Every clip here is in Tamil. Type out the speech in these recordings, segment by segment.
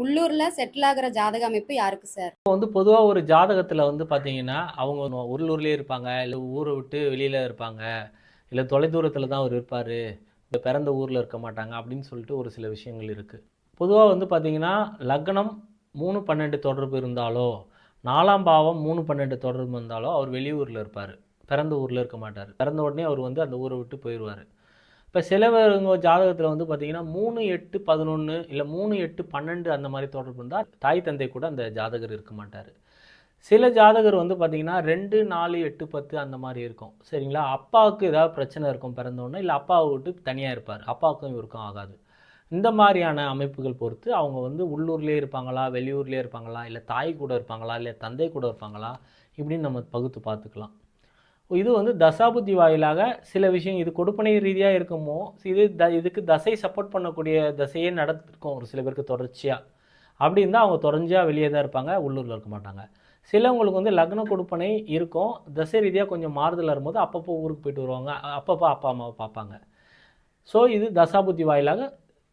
உள்ளூர்ல செட்டில் ஆகிற ஜாதக அமைப்பு யாருக்கு சார் இப்போ வந்து பொதுவாக ஒரு ஜாதகத்தில் வந்து பார்த்தீங்கன்னா அவங்க உள்ளூர்லேயே இருப்பாங்க இல்லை ஊரை விட்டு வெளியில் இருப்பாங்க இல்லை தொலைதூரத்தில் தான் அவர் இருப்பார் இப்போ பிறந்த ஊரில் இருக்க மாட்டாங்க அப்படின்னு சொல்லிட்டு ஒரு சில விஷயங்கள் இருக்குது பொதுவாக வந்து பார்த்திங்கன்னா லக்னம் மூணு பன்னெண்டு தொடர்பு இருந்தாலோ நாலாம் பாவம் மூணு பன்னெண்டு தொடர்பு இருந்தாலோ அவர் வெளியூரில் இருப்பார். பிறந்த ஊரில் இருக்க மாட்டார். பிறந்த உடனே அவர் வந்து அந்த ஊரை விட்டு போயிடுவார் இப்போ சிலவருங்க ஜாதகத்தில் வந்து பார்த்தீங்கன்னா மூணு எட்டு பதினொன்று இல்லை மூணு எட்டு பன்னெண்டு அந்த மாதிரி தொடர்பு இருந்தால் தாய் தந்தை கூட அந்த ஜாதகர் இருக்க மாட்டார். சில ஜாதகர் வந்து பார்த்தீங்கன்னா ரெண்டு நாலு எட்டு பத்து அந்த மாதிரி இருக்கும். சரிங்களா? அப்பாவுக்கு ஏதாவது பிரச்சனை இருக்கும் பிறந்தோன்னே இல்லை அப்பாவை விட்டு தனியாக இருப்பார். அப்பாவுக்கும் இவருக்கும் ஆகாது. இந்த மாதிரியான அமைப்புகள் பொறுத்து அவங்க வந்து உள்ளூர்லேயே இருப்பாங்களா வெளியூர்லேயே இருப்பாங்களா இல்லை தாய் கூட இருப்பாங்களா இல்லை தந்தை கூட இருப்பாங்களா இப்படின்னு நம்ம பகுத்து பார்த்துக்கலாம். இது வந்து தசாபுத்தி வாயிலாக சில விஷயம் இது கொடுப்பனை ரீதியாக இருக்குமோ இது த இதுக்கு தசை சப்போர்ட் பண்ணக்கூடிய தசையே நடக்கும் ஒரு சில பேருக்கு தொடர்ச்சியாக அப்படி இருந்தால் அவங்க தொடர்ச்சியாக வெளியே தான் இருப்பாங்க உள்ளூரில் இருக்க மாட்டாங்க. சிலவங்களுக்கு வந்து லக்ன கொடுப்பனை இருக்கும் தசை ரீதியாக கொஞ்சம் மாறுதல் வரும்போது அப்பப்போ ஊருக்கு போயிட்டு வருவாங்க அப்பப்போ அப்பா அம்மாவை பார்ப்பாங்க. ஸோ இது தசாபுத்தி வாயிலாக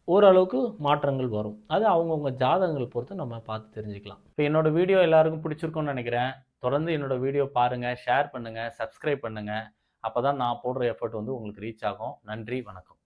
ஓரளவுக்கு மாற்றங்கள் வரும். அது அவங்கவுங்க ஜாதகங்கள் பொறுத்து நம்ம பார்த்து தெரிஞ்சுக்கலாம். இப்போ என்னோடய வீடியோ எல்லாருக்கும் பிடிச்சிருக்கும்னு நினைக்கிறேன். தொடர்ந்து என்னோட வீடியோ பாருங்கள் ஷேர் பண்ணுங்கள் சப்ஸ்கிரைப் பண்ணுங்கள் அப்போ தான் நான் போடுற எஃபர்ட் வந்து உங்களுக்கு ரீச் ஆகும். நன்றி வணக்கம்.